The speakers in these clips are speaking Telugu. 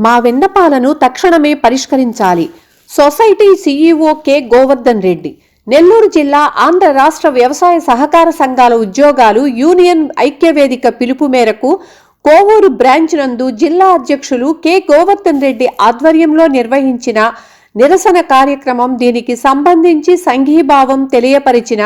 మా విన్నపాలను తక్షణమే పరిష్కరించాలి. Society CEO K. Govardhan Reddy. Nellore జిల్లా ఆంధ్ర రాష్ట్ర వ్యవసాయ సహకార సంఘాల ఉద్యోగాలు యూనియన్ ఐక్యవేదిక పిలుపు మేరకు కోవూరు బ్రాంచ్ నందు జిల్లా అధ్యక్షులు కె. గోవర్ధన్ రెడ్డి ఆధ్వర్యంలో నిర్వహించిన నిరసన కార్యక్రమం దీనికి సంబంధించి సంఘీభావం తెలియపరిచిన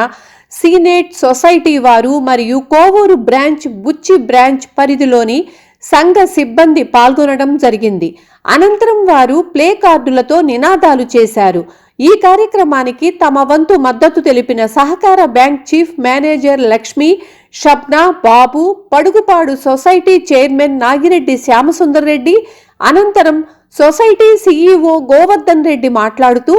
సీనేట్ సొసైటీ వారు మరియు కోవూరు బ్రాంచ్ బుచ్చి బ్రాంచ్ పరిధిలోని సంఘ సిబ్బంది పాల్గొనడం జరిగింది. అనంతరం వారు ప్లే కార్డులతో నినాదాలు చేశారు. ఈ కార్యక్రమానికి తమ వంతు మద్దతు తెలిపిన సహకార bank chief manager Lakshmi Shabna Babu Padugupadu society chairman Nagireddy Shyamasundar Reddy అనంతరం సొసైటీ సీఈఓ గోవర్ధన్ రెడ్డి మాట్లాడుతూ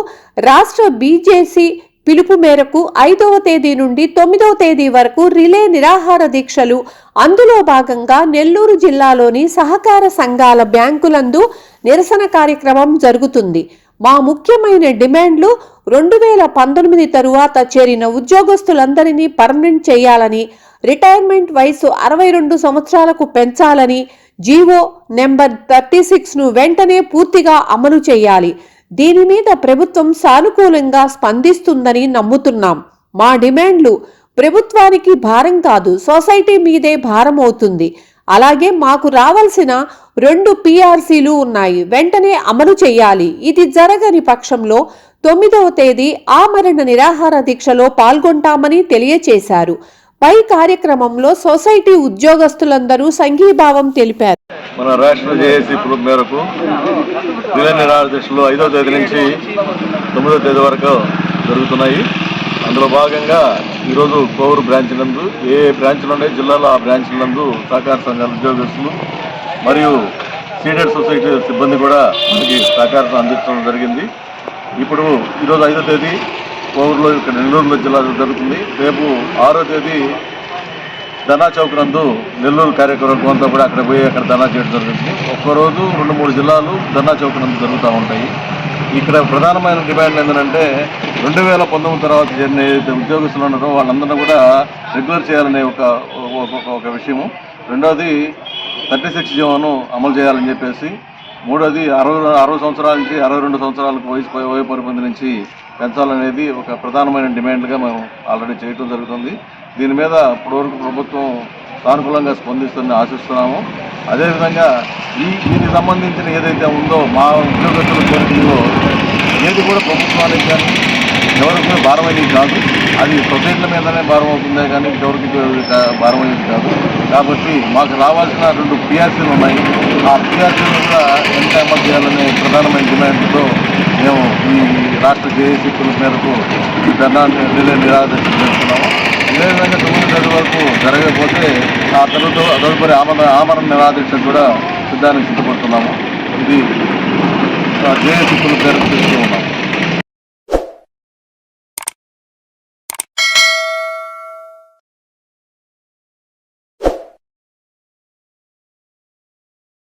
రాష్ట్ర బీజేసీ పిలుపు మేరకు ఐదవ తేదీ నుండి తొమ్మిదవ తేదీ వరకు రిలే నిరాహార దీక్షలు. అందులో భాగంగా నెల్లూరు జిల్లాలోని సహకార సంఘాల బ్యాంకులందు నిరసన కార్యక్రమం జరుగుతుంది. మా ముఖ్యమైన డిమాండ్లు రెండు వేల పంతొమ్మిది తరువాత చేరిన ఉద్యోగస్తులందరినీ పర్మనెంట్ చేయాలని రిటైర్మెంట్ వయసు అరవై రెండు సంవత్సరాలకు పెంచాలని జీవో నెంబర్ థర్టీ సిక్స్ను వెంటనే పూర్తిగా అమలు చేయాలి. దీని మీద ప్రభుత్వం సానుకూలంగా స్పందిస్తుందని నమ్ముతున్నాం. మా డిమాండ్లు ప్రభుత్వానికి భారం కాదు సొసైటీ మీదే భారం అవుతుంది. అలాగే మాకు రావాల్సిన రెండు పిఆర్సీలు ఉన్నాయి వెంటనే అమలు చేయాలి. ఇది జరగని పక్షంలో తొమ్మిదవ తేదీ ఆమరణ నిరాహార దీక్షలో పాల్గొంటామని తెలియచేశారు. పై కార్యక్రమంలో సొసైటీ ఉద్యోగస్తులందరూ సంఘీభావం తెలిపారు. మన రాష్ట్ర జేఏసీ గ్రూప్ మేరకు దిశలో ఐదో తేదీ నుంచి తొమ్మిదో తేదీ వరకు జరుగుతున్నాయి. అందులో భాగంగా ఈరోజు కోవూరు బ్రాంచ్ నందు ఏ ఏ బ్రాంచ్లు ఉన్నాయి జిల్లాలో ఆ బ్రాంచ్ నందు సహకార సంఘాల ఉద్యోగస్తులు మరియు సీనియర్ సొసైటీ సిబ్బంది కూడా మనకి సహకారం అందించడం జరిగింది. ఇప్పుడు ఈరోజు ఐదో తేదీ కోవూరులో ఇక్కడ నెల్లూరులో జిల్లాలో జరుగుతుంది. రేపు ఆరో తేదీ ధనా చౌక్ నందు నెల్లూరు కార్యక్రమం అంతా కూడా అక్కడ పోయి అక్కడ ధనా చేయడం జరుగుతుంది. ఒక్కరోజు రెండు మూడు జిల్లాలు ధనా చౌక్ నందు జరుగుతూ ఉంటాయి. ఇక్కడ ప్రధానమైన డిమాండ్ ఏంటంటే రెండు వేల పంతొమ్మిది తర్వాత చేరిన ఏదైతే ఉద్యోగస్తులు ఉన్నారో వాళ్ళందరినీ కూడా రెగ్యులర్ చేయాలనే ఒక ఒక- ఒక విషయము. రెండోది థర్టీ సిక్స్ జీవోను అమలు చేయాలని చెప్పేసి మూడోది అరవై అరవై సంవత్సరాల నుంచి అరవై రెండు సంవత్సరాలకు వయసు వయోపరిమితి నుంచి పెంచాలనేది ఒక ప్రధానమైన డిమాండ్గా మేము ఆల్రెడీ చేయటం జరుగుతుంది. దీని మీద ఇప్పటివరకు ప్రభుత్వం సానుకూలంగా స్పందిస్తుందని ఆశిస్తున్నాము. అదేవిధంగా ఈ దీనికి సంబంధించిన ఏదైతే ఉందో మా ఉద్యోగస్తుల కోరికలో ఏది కూడా ప్రభుత్వానికి కానీ ఎవరికి కూడా భారమయ్యేది కాదు. అది సొసైటీల మీదనే భారం అవుతుందే కానీ ఎవరికి భారం అయ్యేది కాదు. కాబట్టి మాకు రావాల్సిన రెండు పిఆర్సీలు ఉన్నాయి. ఆ పిఆర్సీలు కూడా ఎంత అమలు చేయాలనే ప్రధానమైన డిమాండ్తో మేము ఈ రాష్ట్ర జేఏసీ మేరకు ఈ ధర్నా రిలే నిరాదరణ చేస్తున్నాము. ఏ విధంగా తొమ్మిది తేదీ వరకు జరగకపోతే ఆ తరువాత తదుపరి ఆమరణ ఆమరణ నిరాదరణ కూడా సిద్ధానికి సిద్ధపడుతున్నాము. ఇది జేఏసీ మేరకు చేస్తూ ఉన్నాము.